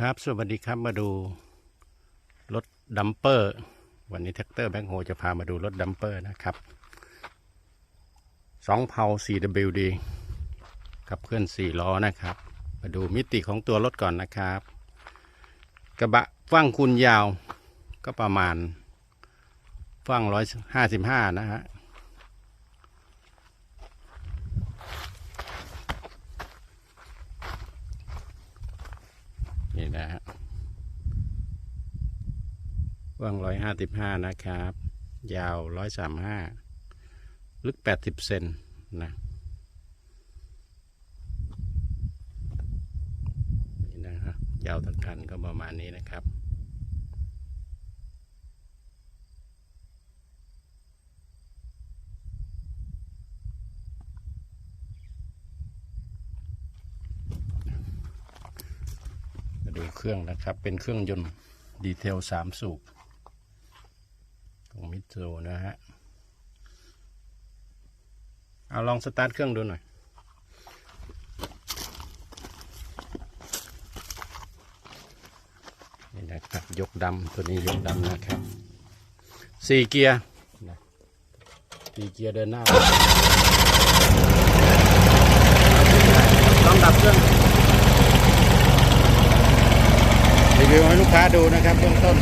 ครับสวัสดีครับมาดูรถดัมเปอร์ วันนี้แท็กเตอร์แบ็คโฮจะพามาดูรถดัมเปอร์นะครับสองเพา 4WD กับเคลื่อน4ล้อนะครับ มาดูมิติของตัวรถก่อนนะครับ กระบะฟั่งคุณยาวก็ประมาณฟั่งร้อยห้าสิบห้านะฮะ นะฮะกว้างร้อยห้าสิบห้านะครับ ยาวร้อยสามห้าลึกแปดสิบเซนนะนี่นะฮะยาวทั้งกันก็ประมาณนี้นะครับ ดูเครื่องนะครับ เป็นเครื่องยนต์ดีเทลสามสูบของมิตซูนะฮะ เอาลองสตาร์ทเครื่องดูหน่อย นี่นะครับ ยกดำตัวนี้ยกดำนะครับสี่เกียร์สี่เกียร์เดินหน้าลองดับเครื่อง รี วิวให้ลูกค้าดูนะครับเบื้องต้น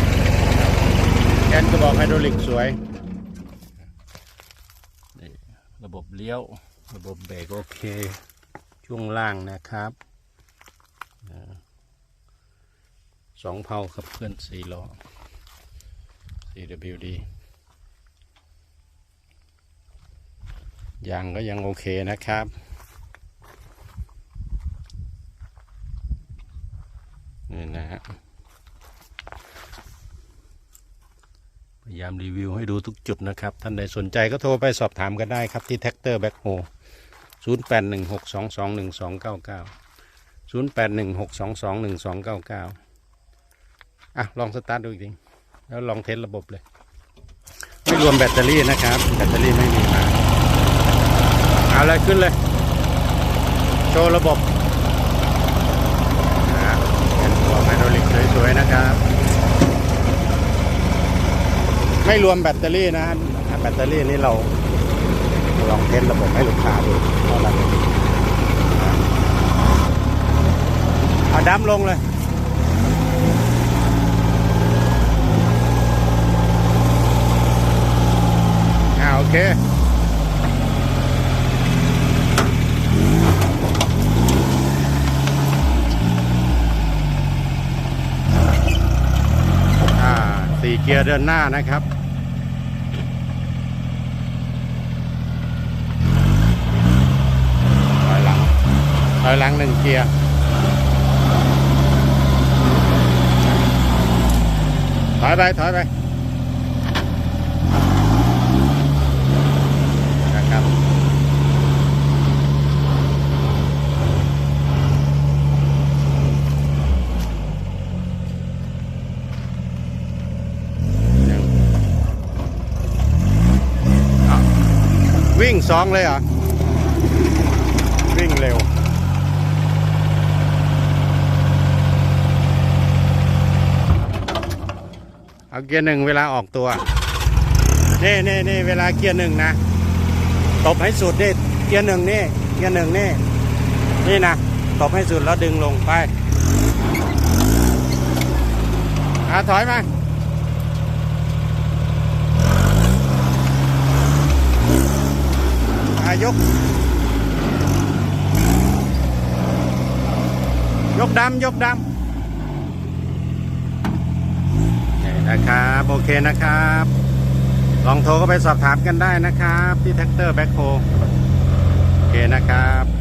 แกนกระบอกไฮดรอลิกสวยนี่ระบบเลี้ยว ระบบเบรกโอเค ช่วงล่างนะครับอ่าสองเพาขับเคลื่อนสี่ล้อ CWD ยางก็ยังโอเคนะครับ นี่นะฮะ พ ยายามรีวิวให้ดูทุกจุดนะครับ ท่านใดสนใจก็โทรไปสอบถามกันได้ครับที่แท็กเตอร์แบ็คโฮ0 8 1 6 2 2 1 2 9 9 0 8 1 6 2 2 1 2 9 9 อะ ลองสตาร์ทดูอีกทีแล้วลองเทสระบบเลย ไม่รวมแบตเตอรี่นะครับ แบตเตอรี่ไม่มีมาเอาเลยขึ้นเลย โชว์ระบบนะเป็นตัวไฮดรอลิกสวยๆนะครับ ไม่รวมแบตเตอรี่นะแบตเตอรี่นี่เราลองเทสระบบให้ลูกค้าดูเท่านั้นเองนะเอาดั้มลงเลยอาโอเคอ่าสี่เกียร์เดินหน้านะครับ ถอยหลัง ถ อยหลังหนึ่งเกียร์ถอยไปถอยไปนะครับวิ่งสองเลยอวิ่งเร็ว เอาเกียร์หนึ่งเวลาออกตัวนี่นี่นี่เวลาเกียร์หนึ่งนะตบให้สุดนี่เกียร์หนึ่งนี่เกียร์หนึ่งนี่นี่นะตบให้สุดแล้วดึงลงไปอะถอยมาอายก ยกดำยกดำนี่ นะครับโอเคนะครับ ลองโทรก็ไปสอบถามกันได้นะครับ ที่แท็กเตอร์แบ็คโฮโอเคนะครับ